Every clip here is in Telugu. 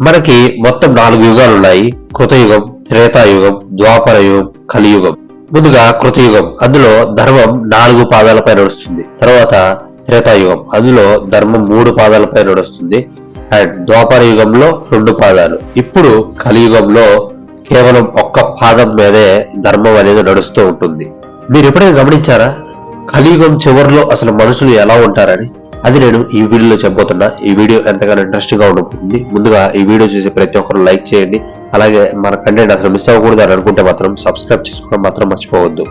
మనకి మొత్తం నాలుగు యుగాలు ఉన్నాయి. కృతయుగం త్రేతాయుగం ద్వాపర యుగం కలియుగం. ముందుగా కృతయుగం అందులో ధర్మం నాలుగు పాదాలపై నడుస్తుంది. తర్వాత త్రేతాయుగం అందులో ధర్మం మూడు పాదాలపై నడుస్తుంది. అండ్ ద్వాపర యుగంలో రెండు పాదాలు. ఇప్పుడు కలియుగంలో కేవలం ఒక్క పాదం మీదే ధర్మం అనేది నడుస్తూ ఉంటుంది. మీరు ఎప్పుడైనా గమనించారా? కలియుగం చివరిలో అసలు మనుషులు ఎలా ఉంటారని? అది నేను ఈ వీడియోలో చెప్పబోతున్నా. ఈ వీడియో ఎంతగానో ఇంట్రెస్టింగ్గా ఉంటుంది ముందుగా ఈ వీడియో చూసి ప్రతి ఒక్కరు లైక్ చేయండి. అలాగే మన కంటెంట్ అసలు మిస్ అవ్వకూడదు అని అనుకుంటే మాత్రం సబ్స్క్రైబ్ చేసుకోవడం మాత్రం మర్చిపోవద్దు.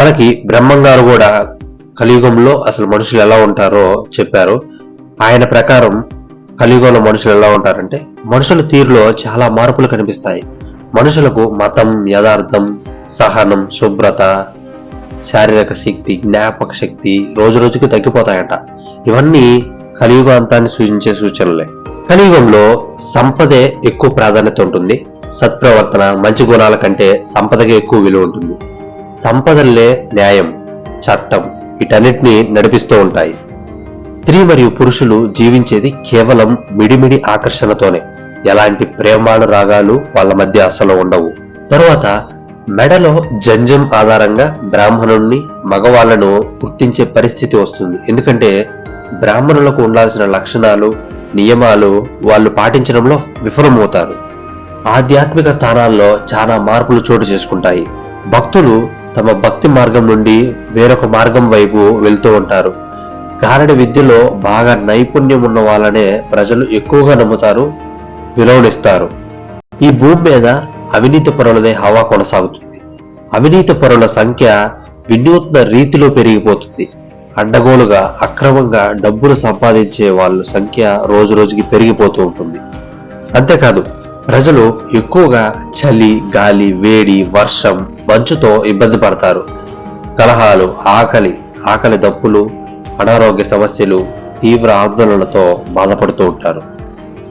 మనకి బ్రహ్మంగారు కూడా కలియుగంలో అసలు మనుషులు ఎలా ఉంటారో చెప్పారు. ఆయన ప్రకారం కలియుగంలో మనుషులు ఎలా ఉంటారంటే మనుషుల తీరులో చాలా మార్పులు కనిపిస్తాయి. మనుషులకు మతం యథార్థం సహనం శుభ్రత శారీరక శక్తి జ్ఞాపక శక్తి రోజు రోజుకి తగ్గిపోతాయట. ఇవన్నీ కలియుగ అంతాన్ని సూచించే సూచనలే. కలియుగంలో సంపదే ఎక్కువ ప్రాధాన్యత ఉంటుంది. సత్ప్రవర్తన మంచి గుణాల కంటే సంపదకే ఎక్కువ విలువ ఉంటుంది. సంపదల్లే న్యాయం చట్టం వీటన్నిటిని నడిపిస్తూ ఉంటాయి. స్త్రీ మరియు పురుషులు జీవించేది కేవలం మిడిమిడి ఆకర్షణతోనే. ఎలాంటి ప్రేమానురాగాలు వాళ్ళ మధ్య అసలు ఉండవు. తరువాత మెడలో జంజం ఆధారంగా బ్రాహ్మణుణ్ణి మగవాళ్ళను గుర్తించే పరిస్థితి వస్తుంది. ఎందుకంటే బ్రాహ్మణులకు ఉండాల్సిన లక్షణాలు నియమాలు వాళ్ళు పాటించడంలో విఫలమవుతారు. ఆధ్యాత్మిక స్థానాల్లో చాలా మార్పులు చోటు చేసుకుంటాయి. భక్తులు తమ భక్తి మార్గం నుండి వేరొక మార్గం వైపు వెళ్తూ ఉంటారు. గారడి విద్యలో బాగా నైపుణ్యం ఉన్న వాళ్ళనే ప్రజలు ఎక్కువగా నమ్ముతారు. విలువనిస్తారు ఈ భూమి మీద అవినీతి పరులదే హవా కొనసాగుతుంది. అవినీతి పరుల సంఖ్య వినూత్న రీతిలో పెరిగిపోతుంది. అడ్డగోలుగా అక్రమంగా డబ్బులు సంపాదించే వాళ్ళ సంఖ్య రోజు రోజుకి పెరిగిపోతూ ఉంటుంది. అంతేకాదు ప్రజలు ఎక్కువగా చలి గాలి వేడి వర్షం మంచుతో ఇబ్బంది పడతారు. కలహాలు ఆకలి ఆకలి దప్పులు అనారోగ్య సమస్యలు తీవ్ర ఆందోళనలతో బాధపడుతూ ఉంటారు.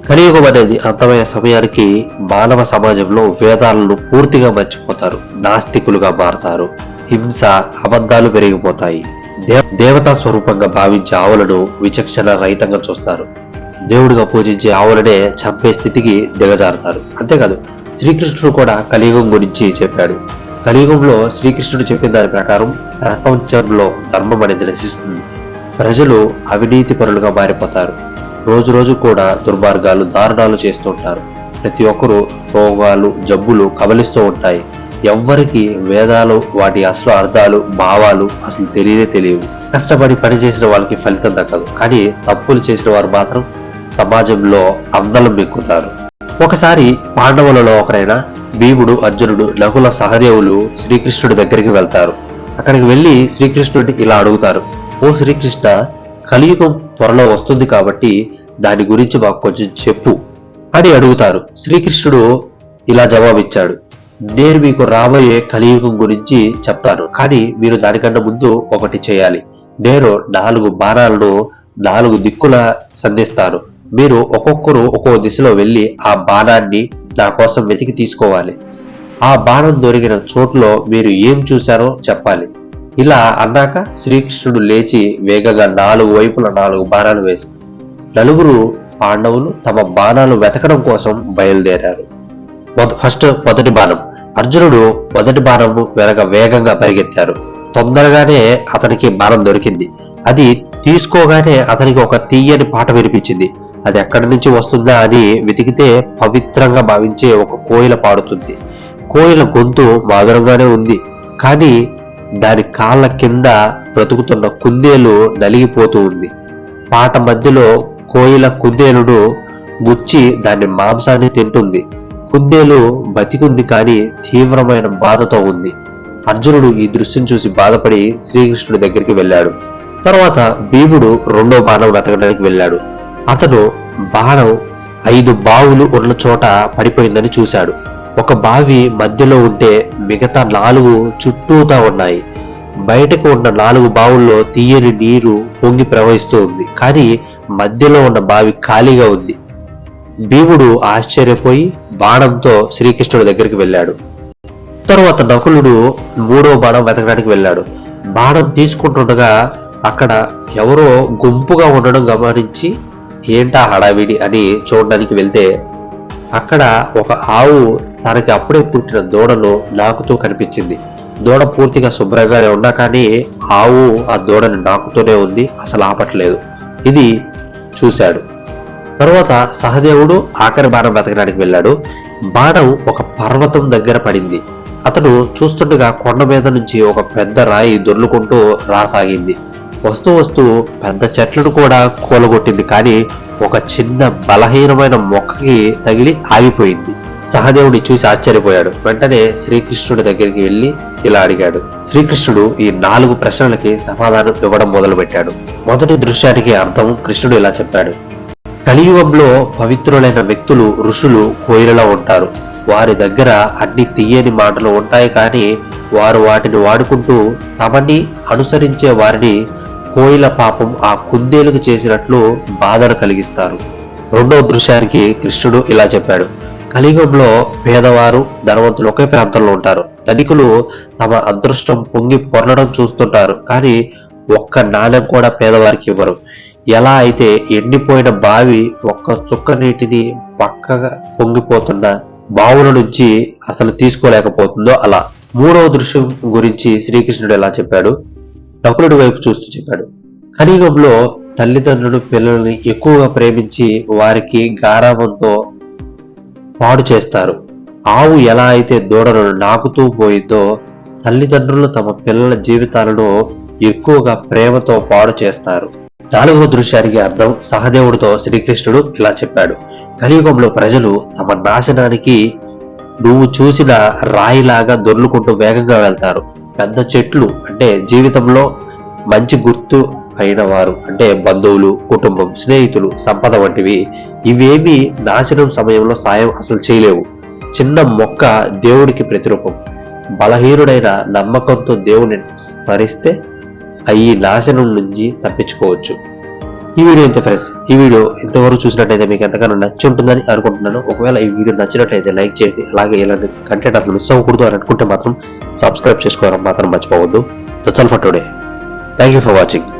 కలియుగం అనేది అంతమైన సమయానికి మానవ సమాజంలో వేదాలను పూర్తిగా మర్చిపోతారు. నాస్తికులుగా మారతారు. హింస అబద్ధాలు పెరిగిపోతాయి. దేవ- దేవతా స్వరూపంగా భావించే ఆవులను విచక్షణ రహితంగా చూస్తారు. దేవుడిగా పూజించే ఆవులనే చంపే స్థితికి దిగజారుతారు. అంతేకాదు శ్రీకృష్ణుడు కూడా కలియుగం గురించి చెప్పాడు. కలియుగంలో శ్రీకృష్ణుడు చెప్పిన దాని ప్రకారం ప్రపంచంలో ధర్మం అనేది నశిస్తుంది. ప్రజలు అవినీతి పరులుగా మారిపోతారు. రోజు రోజు కూడా దుర్మార్గాలు దారుణాలు చేస్తుంటారు. ప్రతి ఒక్కరూ రోగాలు జబ్బులు కబలిస్తూ ఉంటాయి. ఎవ్వరికి వేదాలు వాటి అసలు అర్థాలు భావాలు అసలు తెలియనే తెలియవు. కష్టపడి పని చేసిన వాళ్ళకి ఫలితం దక్కదు. కానీ తప్పులు చేసిన వారు మాత్రం సమాజంలో అందలం ఎక్కుతారు ఒకసారి పాండవులలో ఒకరైన భీముడు అర్జునుడు నకుల సహదేవులు శ్రీకృష్ణుడి దగ్గరికి వెళ్తారు. అక్కడికి వెళ్ళి శ్రీకృష్ణుడిని ఇలా అడుగుతారు. ఓ శ్రీకృష్ణ కలియుగం త్వరలో వస్తుంది కాబట్టి దాని గురించి మాకు కొంచెం చెప్పు అని అడుగుతారు. శ్రీకృష్ణుడు ఇలా జవాబిచ్చాడు. నేను మీకు రాబోయే కలియుగం గురించి చెప్తాను. కానీ మీరు దానికన్నా ముందు ఒకటి చేయాలి. నేను నాలుగు బాణాలను నాలుగు దిక్కుల సంధిస్తాను. మీరు ఒక్కొక్కరు ఒక్కో దిశలో వెళ్ళి ఆ బాణాన్ని నా కోసం వెతికి తీసుకోవాలి. ఆ బాణం దొరికిన చోట్లో మీరు ఏం చూశారో చెప్పాలి. ఇలా అన్నాక శ్రీకృష్ణుడు లేచి వేగంగా నాలుగు వైపుల నాలుగు బాణాలు వేసి నలుగురు పాండవులు తమ బాణాలు వెతకడం కోసం బయలుదేరారు. ఫస్ట్ మొదటి బాణం. అర్జునుడు మొదటి బాణం వెనక వేగంగా పరిగెత్తారు. తొందరగానే అతనికి బాణం దొరికింది. అది తీసుకోగానే అతనికి ఒక తీయని పాట వినిపించింది. అది ఎక్కడి నుంచి వస్తుందా అని వెతికితే పవిత్రంగా భావించే ఒక కోయిల పాడుతుంది. కోయిల గొంతు మాధురంగానే ఉంది. కానీ దాని కాళ్ళ కింద బ్రతుకుతున్న కుందేలు నలిగిపోతూ ఉంది. పాట మధ్యలో కోయిల కుందేలుడు గుచ్చి దాని మాంసాన్ని తింటుంది. కుందేలు బతికుంది కానీ తీవ్రమైన బాధతో ఉంది. అర్జునుడు ఈ దృశ్యం చూసి బాధపడి శ్రీకృష్ణుడి దగ్గరికి వెళ్ళాడు. తర్వాత భీముడు రెండో బాణం వెతకడానికి వెళ్ళాడు. అతను బాణం ఐదు బావులు ఉన్న చోట పడిపోయిందని చూశాడు. ఒక బావి మధ్యలో ఉంటే మిగతా నాలుగు చుట్టూతా ఉన్నాయి. బయటకు ఉన్న నాలుగు బావుల్లో తీయని నీరు పొంగి ప్రవహిస్తూ ఉంది. కానీ మధ్యలో ఉన్న బావి ఖాళీగా ఉంది. భీముడు ఆశ్చర్యపోయి బాణంతో శ్రీకృష్ణుడి దగ్గరికి వెళ్ళాడు. తరువాత నకులుడు మూడో బాణం వెతకడానికి వెళ్ళాడు. బాణం తీసుకుంటుండగా అక్కడ ఎవరో గుంపుగా ఉండడం గమనించి ఏంటా హడావిడి అని చూడడానికి వెళ్తే అక్కడ ఒక ఆవు తనకి అప్పుడే పుట్టిన దూడను నాకుతూ కనిపించింది. దూడ పూర్తిగా శుభ్రంగానే ఉన్నా కానీ ఆవు ఆ దూడని నాకుతూనే ఉంది. అసలు ఆపట్లేదు. ఇది చూశాడు. తరువాత సహదేవుడు ఆఖరి బాణం వెతకడానికి వెళ్ళాడు. బాణం ఒక పర్వతం దగ్గర పడింది. అతను చూస్తుండగా కొండ మీద నుంచి ఒక పెద్ద రాయి దొర్లుకుంటూ రాసాగింది. వస్తూ వస్తూ పెద్ద చెట్లను కూడా కూలగొట్టింది కానీ ఒక చిన్న బలహీనమైన మొక్కకి తగిలి ఆగిపోయింది. సహదేవుడి చూసి ఆశ్చర్యపోయాడు. వెంటనే శ్రీకృష్ణుడి దగ్గరికి వెళ్ళి ఇలా అడిగాడు. శ్రీకృష్ణుడు ఈ నాలుగు ప్రశ్నలకి సమాధానం ఇవ్వడం మొదలుపెట్టాడు. మొదటి దృశ్యానికి అర్థం కృష్ణుడు ఇలా చెప్పాడు. కలియుగంలో పవిత్రులైన వ్యక్తులు ఋషులు కోయిలలో ఉంటారు. వారి దగ్గర అన్ని తీయని మాటలు ఉంటాయి కానీ వారు వాటిని వాడుకుంటూ తమని అనుసరించే వారిని కోయిల పాపం ఆ కుందేలుకు చేసినట్లు బాధను కలిగిస్తారు. రెండో దృశ్యానికి కృష్ణుడు ఇలా చెప్పాడు. కలియుగంలో పేదవారు ధనవంతులు ఒకే ప్రాంతంలో ఉంటారు. ధనికులు తమ అదృష్టం పొంగి పొరలడం చూస్తుంటారు. కానీ ఒక్క నాణ్యం కూడా పేదవారికి ఇవ్వరు. ఎలా అయితే ఎండిపోయిన బావి ఒక్క చుక్క నీటిని పక్కగా పొంగిపోతున్న బావుల నుంచి అసలు తీసుకోలేకపోతుందో అలా. మూడవ దృశ్యం గురించి శ్రీకృష్ణుడు ఎలా చెప్పాడు? నకులుడి వైపు చూస్తూ చెప్పాడు. కలియుగంలో తల్లిదండ్రులు పిల్లల్ని ఎక్కువగా ప్రేమించి వారికి గారాబంతో పాడు చేస్తారు. ఆవు ఎలా అయితే దూడను నాకుతూ పోయిందో తల్లిదండ్రులు తమ పిల్లల జీవితాలను ఎక్కువగా ప్రేమతో పాడు చేస్తారు. నాలుగవ దృశ్యానికి అర్థం సహదేవుడితో శ్రీకృష్ణుడు ఇలా చెప్పాడు. కలియుగంలో ప్రజలు తమ నాశనానికి నువ్వు చూసిన రాయిలాగా దొర్లుకుంటూ వేగంగా వెళ్తారు. పెద్ద చెట్లు అంటే జీవితంలో మంచి గుర్తు అయిన వారు అంటే బంధువులు కుటుంబం స్నేహితులు సంపద వంటివి ఇవేమీ నాశనం సమయంలో సాయం అసలు చేయలేవు. చిన్న మొక్క దేవుడికి ప్రతిరూపం. బలహీనుడైన నమ్మకంతో దేవుని స్మరిస్తే అయ్యి నాశనం నుంచి తప్పించుకోవచ్చు. ఈ వీడియో ఇంత ఫ్రెండ్స్. ఈ వీడియో ఇంతవరకు చూసినట్టయితే మీకు ఎంతగానో నచ్చి ఉంటుందని అనుకుంటున్నాను. ఒకవేళ ఈ వీడియో నచ్చినట్లయితే లైక్ చేయండి. అలాగే ఇలాంటి కంటెంట్ అసలు మిస్ అవ్వకూడదు అని అనుకుంటే మాత్రం సబ్స్క్రైబ్ చేసుకోవడం మాత్రం మర్చిపోవద్దు. That's for today. Thank you for watching.